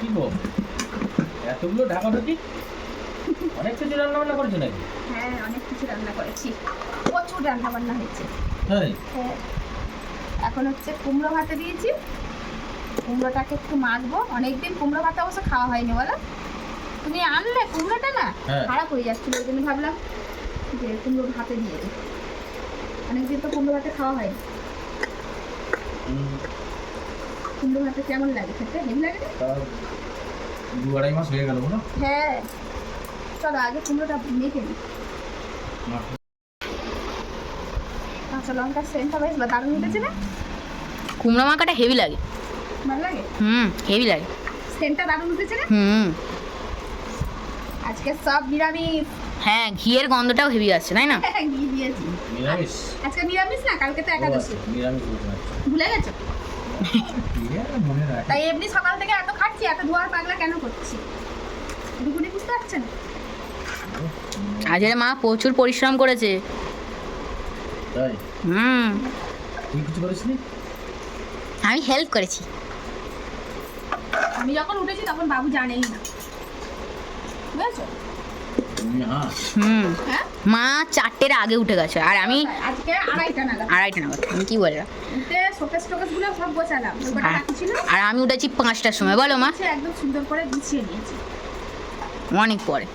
কি গো? এতগুলো ঢাকা ঢুকি অনেক কিছু রান্না বান্না করেছ নাকি? হ্যাঁ অনেক কিছু রান্না করেছি। প্রচুর রান্না বান্না হয়েছে। তাই? হ্যাঁ এখন হচ্ছে কুমড়ো ভাতে দিয়েছি। কুমড়োটাকে একটু মাখবো। অনেকদিন কুমড়ো ভাতে অবশ্য খাওয়া হয়নি বলো? তুমি আনলে কুমড়োটা না? হ্যাঁ। খারাপ হয়ে যাচ্ছিল ওই জন্য ভাবলাম যে কুমড়ো ভাতে দিয়ে দিই। অনেকদিন তো কুমড়ো ভাতে খাওয়া হয়নি। কুমড়ো ভাতে কেমন লাগে খেতে? হেভি লাগে না? দু আড়াই মাস হয়ে গেল না? হ্যাঁ। চলো আগে কুমড়োটা মেখে নিই কাঁচা লঙ্কার সেন্টটা বেশ দারুণ উঠেছে না? কুমড়ো মাখাটা হেভি লাগে। ভালো লাগে? হুম হেভি লাগে। সেন্টটা দারুণ উঠেছে না? হুম। আজকে সব নিরামিষ। হ্যাঁ ঘিয়ের গন্ধটাও হেভি আছে তাই না? ঘি দিয়েছি। নিরামিষ? আজকে নিরামিষ না? কালকে তো ও একাদশী। আচ্ছা, নিরামিষ ভুলে গেছো? তাই এমনি সকাল থেকে এত খাচ্ছি এত ধোয়ার পাগলা কেন করছি? দুপুরে বুঝতে পারছেন? আজের মা প্রচুর পরিশ্রম করেছে। হুম। তুই কিছু করিসনি আমি হেল্প করেছি। আমি যখন উঠেছি তখন বাবু জানেই না। বুঝেছ? হুম। হ্যাঁ মা চারটের আগে উঠে গেছে। আর আমি আড়াইটা নাগাদ। আমি কি বললাম? ওটা আর- বাকি ছিল আর আমি উঠেছি পাঁচটার সময়। বলো মা। একদম সুন্দর করে গুছিয়ে নিয়েছি। অনেক পরে।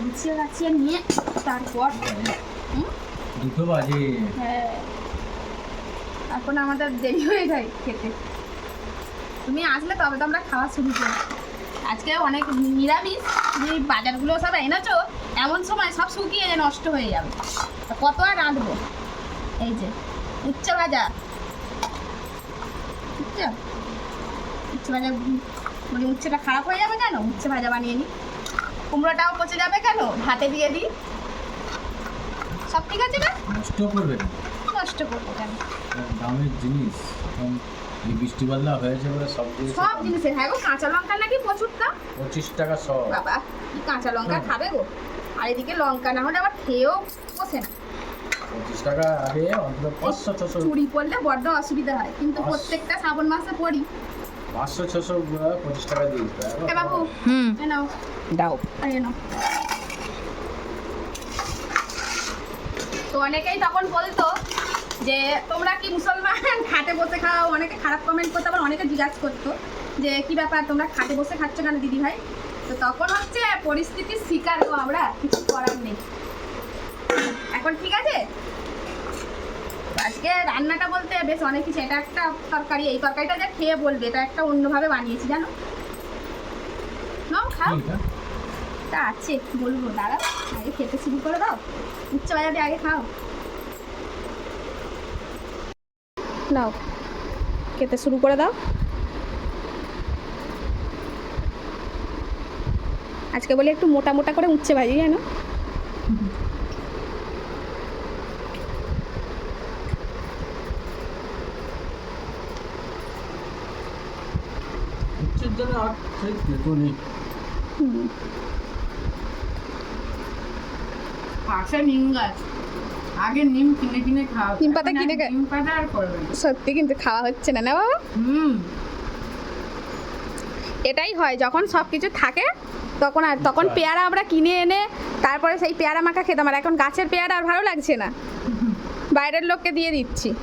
গুছিয়ে গাছিয়ে নিয়ে তারপর দুটো বাজে। হ্যাঁ। এখন আমাদের দেরি হয়ে যায় খেতে। তুমি আসলে তবে তো আমরা খাওয়া শুরু করি। আজকে অনেক নিরামিষ, তুমি বাজারগুলো সব এনেছো, এমন সময় সব শুকিয়ে নষ্ট হয়ে যাবে। কত আর রাঁধবো? এই যে উচ্চ ভাজা। উচ্চ উচ্চ ভাজা মানে উচ্ছেটা খারাপ হয়ে যাবে কেন? উচ্ছে ভাজা বানিয়ে নিই কুমড়োটাও পচে যাবে কেন? ভাতে দিয়ে দিই। সব ঠিক আছে নষ্ট করবে না। নষ্ট করব কেন? দামের জিনিস। এই বৃষ্টি বাদলা হয়েছে বলে সব জিনিস সব জিনিসের। হ্যাঁ গো কাঁচা লঙ্কা নাকি প্রচুর দাম? পঁচিশ টাকা সব। বাবা কি কাঁচা লঙ্কা খাবে গো? আর এদিকে লঙ্কা না হলে আবার খেয়েও বসে না। পঁচিশ টাকা আগে অন্তত পাঁচশো ছশো। চুরি পড়লে বড্ড অসুবিধা হয়। কিন্তু প্রত্যেকটা শ্রাবণ মাসে পড়ি। পাঁচশো ছশো পঁচিশ টাকা দিয়ে দিতে বাবু হুম। নাও। দাও। নাও। তো অনেকেই তখন বলতো যে তোমরা কি মুসলমান? খাটে বসে খাও। অনেকে খারাপ কমেন্ট করতো আবার অনেকে জিজ্ঞাসা করতো যে কি ব্যাপার? তোমরা খাটে বসে খাচ্ছ কেন দিদি ভাই? তো তখন হচ্ছে পরিস্থিতির শিকার গো আমরা কিছু করার নেই। এখন ঠিক আছে? আজকে রান্নাটা বলতে বেশ অনেক কিছু এটা একটা তরকারি। এই তরকারিটা যে খেয়ে বলবে এটা একটা অন্যভাবে বানিয়েছি জানো? নাও খাও। তা আছে বলব দাঁড়া আগে খেতে শুরু করে দাও। উচ্চ বাজারে আগে খাও। নাও। খেতে শুরু করে দাও। আজকে বলি একটু মোটা মোটা করে উঠছে ভাজি জানো? হুম। পাশে নিম গাছ। আগে নিম কিনে কিনে খাওয়া নিম পাতা কিনে নিম পাতা আর করবে সত্যি কিন্তু খাওয়া হচ্ছে না না বাবা? হুম। এটাই হয় যখন সব কিছু থাকে তখন আর তখন পেয়ারা আমরা কিনে এনে তারপরে সেই পেয়ারা মাখা খেতাম। আর এখন গাছের পেয়ারা আর ভালো লাগছে না। বাইরের লোককে দিয়ে দিচ্ছি।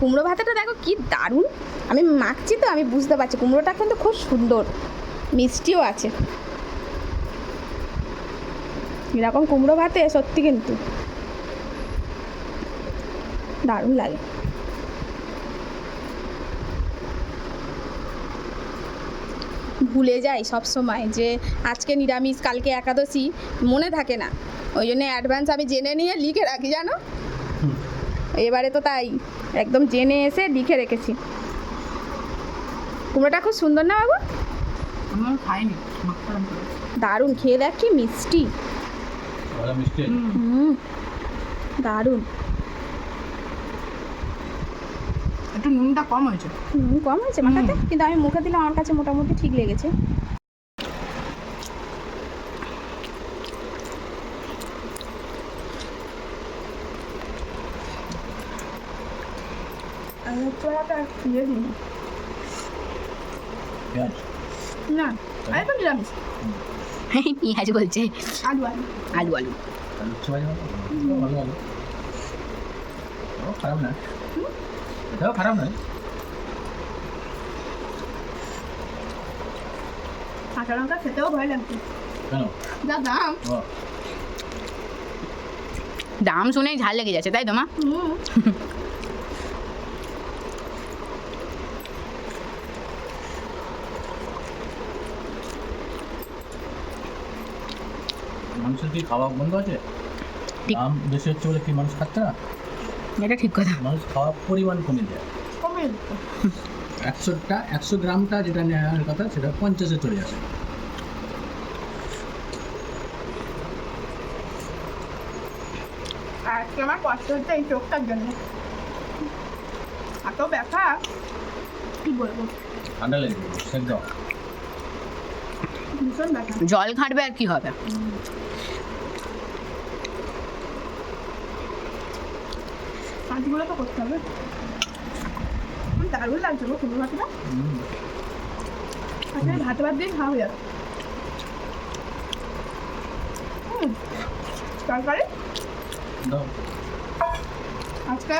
কুমড়ো ভাতাটা দেখো কি দারুণ। আমি মাখছি তো আমি বুঝতে পারছি। কুমড়োটা কিন্তু খুব সুন্দর মিষ্টিও আছে। এরকম কুমড়ো ভাতে সত্যি কিন্তু। দারুণ লাগে। ভুলে যাই সব সময় যে আজকে নিরামিষ কালকে একাদশী মনে থাকে না। ওই জন্য অ্যাডভান্স আমি জেনে নিয়ে লিখে রাখি জানো? এবারে তো তাই একদম জেনে এসে লিখে রেখেছি। কুমড়োটা খুব সুন্দর না বাবু? দারুণ খেয়ে দেখ কি মিষ্টি। দারুণ। একটু নুনটা কম হয়েছে। নুন কম হয়েছে মাখাতে কিন্তু আমি মুখে দিলে আমার কাছে মোটামুটি ঠিক লেগেছে। না আরেকটা নিরামিষ। পেঁয়াজ বলছে আলু আলু আলু আলু খারাপ না খারাপ নয় কাঁচা লঙ্কা খেতেও ভয় লাগছে যা দাম দাম শুনেই ঝাল লেগে যাচ্ছে তাই তো মা মানুষের কি খাওয়া বন্ধ আছে? দাম বেশি হচ্ছে বলে কি মানুষ খাচ্ছে না? এটা ঠিক কথা। মানুষ খাওয়ার পরিমাণ কমে যায়। কমে একশোটা একশো গ্রামটা যেটা নেওয়ার কথা সেটা পঞ্চাশে চলে আসে। আজকে আমার কষ্ট হচ্ছে এই চোখটার জন্য। এত ব্যথা কি বলব? ঠান্ডা লেগে যাবে সেক দাও ভীষণ ব্যথা জল ঘাঁটবে আর কি হবে? করতে হবে। দারুণ লাগছে গো কুমড়ো ভাতটা হুম। আজকে ভাত ভাত দিয়ে খাওয়া হয়ে যাবে। তরকারি? আজকে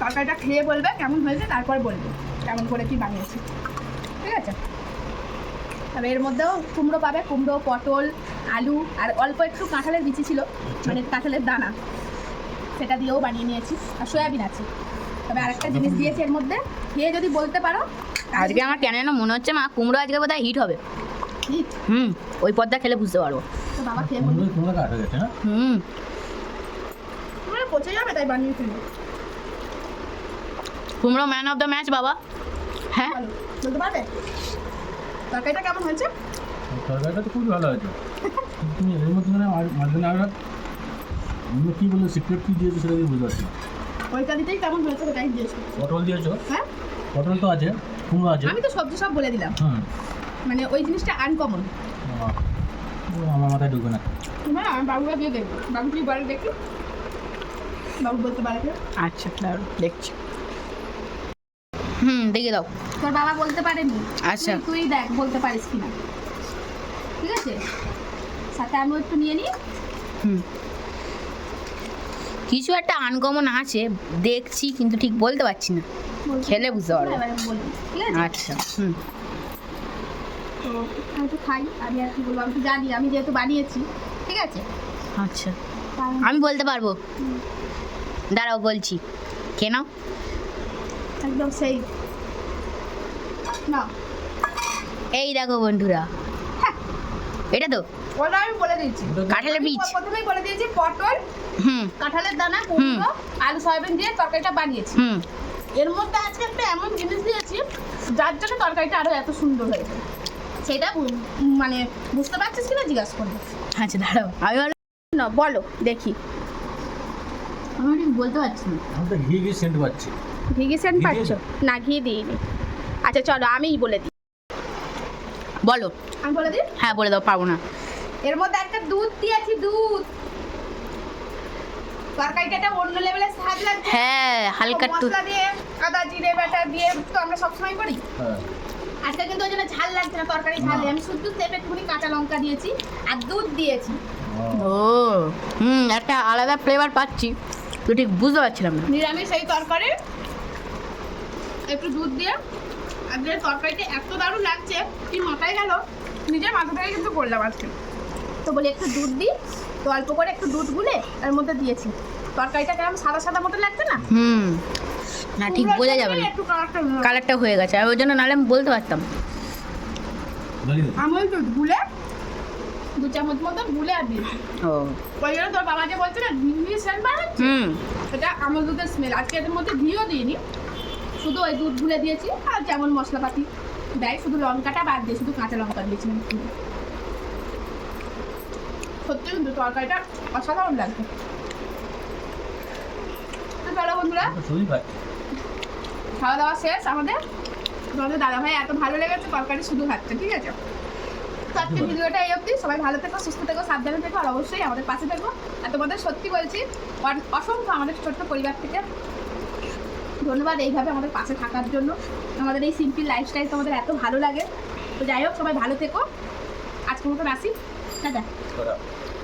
তরকারিটা খেয়ে বলবে কেমন হয়েছে তারপর বলবে কেমন করে কি বানিয়েছি। ঠিক আছে? তবে এর মধ্যেও কুমড়ো পাবে কুমড়ো পটল আলু আর অল্প একটু কাঁঠালের বিচি ছিল মানে কাঁঠালের দানা। সেটা দিয়েও বানিয়ে নিয়েছি আর সয়াবিন আছে। তবে আরেকটা জিনিস দিয়েছি এর মধ্যে খেয়ে যদি বলতে পারো আজকে আমার কেন যেন মনে হচ্ছে মা কুমড়ো আজকে বোধহয় হিট হবে। হুম ওই পদটা খেলে বুঝতে পারব। তো বাবা খেয়ে বলবে কুমড়ো কুমড়ো গেছে না? হুম। পচে যাবে তাই বানিয়ে কুমড়ো ম্যান অফ দ্য ম্যাচ বাবা। হ্যাঁ? বলতে পারবে? তরকারিটা কেমন হয়েছে? তরকারিটা তো খুবই ভালো হয়েছে। তুমি এর মধ্যে মানে মাঝখানে আর অন্য কী বলল সিক্রেট কী দিয়েছ সেটা বুঝতে পারছি ওইটা দিতেই কেমন হয়েছে সেটাই করছি। পটল দিয়েছ? হ্যাঁ। পটল তো আছে কুমড়ো আছে। আমি তো সবজি সব বলে দিলাম। হুম। মানে ওই জিনিসটা আনকমন আমার মাথায় ঢুকে না। না আমি বাবুকে দিয়ে দেখব। বাবু কি বলে দেখি। বাবু বলতে পারে আচ্ছা দেখছি। হুম দেখে দাও। তোর বাবা বলতে পারেনি? আচ্ছা। তুই- দেখ বলতে পারিস কিনা। ঠিক আছে? সাথে আমি একটু নিয়ে নিই। হুম। কিছু একটা আনকমন আছে দেখছি কিন্তু ঠিক বলতে পারছি না। খেলে বুঝতে পারব। ঠিক আছে? আচ্ছা হুম। তো আমি একটু খাই আমি আর কি বলব? আমি তো জানি আমি যেহেতু বানিয়েছি। ঠিক আছে? আচ্ছা। আমি বলতে পারব। দাঁড়াও বলছি। কেন একদম সেই। না এই দেখো বন্ধুরা। এটা তো। ওটা আমি বলে দিয়েছি কাঁঠালের বীজ। প্রথমেই বলে দিয়েছি পটল হুম। কাঁঠালের দানা কুমড়ো আলু সয়াবিন দিয়ে তরকারিটা বানিয়েছি। হুম। এর মধ্যে আজকে একটা এমন জিনিস দিয়েছি যার জন্য তরকারিটা আরও এত সুন্দর হয়েছে সেটা মানে বুঝতে পারছিস কিনা জিজ্ঞাসা করব। আচ্ছা দাঁড়াও। আমি বলো। না বলো দেখি। আমি ঠিক বলতে পারছি না। আমি তো ঘি ঘি সেন্ট পাচ্ছি। সেন্ট পাচ্ছ? না ঘি দিইনি। আচ্ছা চলো আমিই বলে দিই। বলো। আমি বলে দিই? হ্যাঁ বলে দাও পাবো না। এর মধ্যে একটা দুধ দিয়েছি দুধ। তরকারিটা একটা অন্য লেভেলের স্বাদ লাগছে। হ্যাঁ হালকা একটু মশলা দিয়ে আদা জিরে বাটা দিয়ে তো আমরা সবসময় করি? হ্যাঁ। আজকে কিন্তু ওই জন্য ঝাল লাগছে না তরকারি ঝাল। আমি শুধু তেপে একটুখানি কাঁচা লঙ্কা দিয়েছি আর দুধ দিয়েছি। ও, ও হুম একটা আলাদা ফ্লেভার পাচ্ছি। তো ঠিক বুঝতে পারছিলাম না। নিরামিষ এই তরকারি একটু দুধ দিয়ে। আর যে তরকারিটা এত দারুণ লাগছে কি মাথায় গেল। নিজের মাথা থেকে কিন্তু করলাম আজকে। তো বলি একটু দুধ দিই তো অল্প করে একটু দুধ গুলে এর মধ্যে দিয়েছি। তরকারিটা কেমন সাদা সাদা মতো লাগছে না? হুম। না ঠিক বোঝা যাবে না। একটু কালারটা কালারটা হয়ে গেছে আর ওই জন্য নাহলে আমি বলতে পারতাম। আমল দুধ গুলে দু চামচ মতো গুলে আর দিয়েছি। ও। ওই জন্য তোর বাবা যে বলছে না ঘি ঘি সেন্ট হুম। এটা আমল দুধের স্মেল আজকে এদের মধ্যে ঘিও দিইনি। শুধু ওই দুধ গুলে দিয়েছি, আর যেমন মশলাপাতি দেয়, শুধু লঙ্কাটা বাদ দিয়ে শুধু কাঁচা লঙ্কা দিয়েছি সত্যি কিন্তু তরকারিটা অসাধারণ লাগবে বন্ধুরা, খাওয়া দাওয়া শেষ আমাদের। তোমাদের দাদা ভাই এত ভালো লেগেছে তরকারি শুধু খাচ্ছে ঠিক আছে? তো আজকে ভিডিওটা এই অবধি। সবাই ভালো থেকো, সুস্থ থেকো, সাবধানে থেকো, আর অবশ্যই আমাদের পাশে থেকো। আর তোমাদের সত্যি বলছি, অসংখ্য আমাদের ছোট্ট পরিবার থেকে ধন্যবাদ এইভাবে আমাদের পাশে থাকার জন্য। আমাদের এই সিম্পল লাইফস্টাইল তোমাদের এত ভালো লাগে। তো যাই হোক, সবাই ভালো থেকো। আজকের মতন আসি। দাদা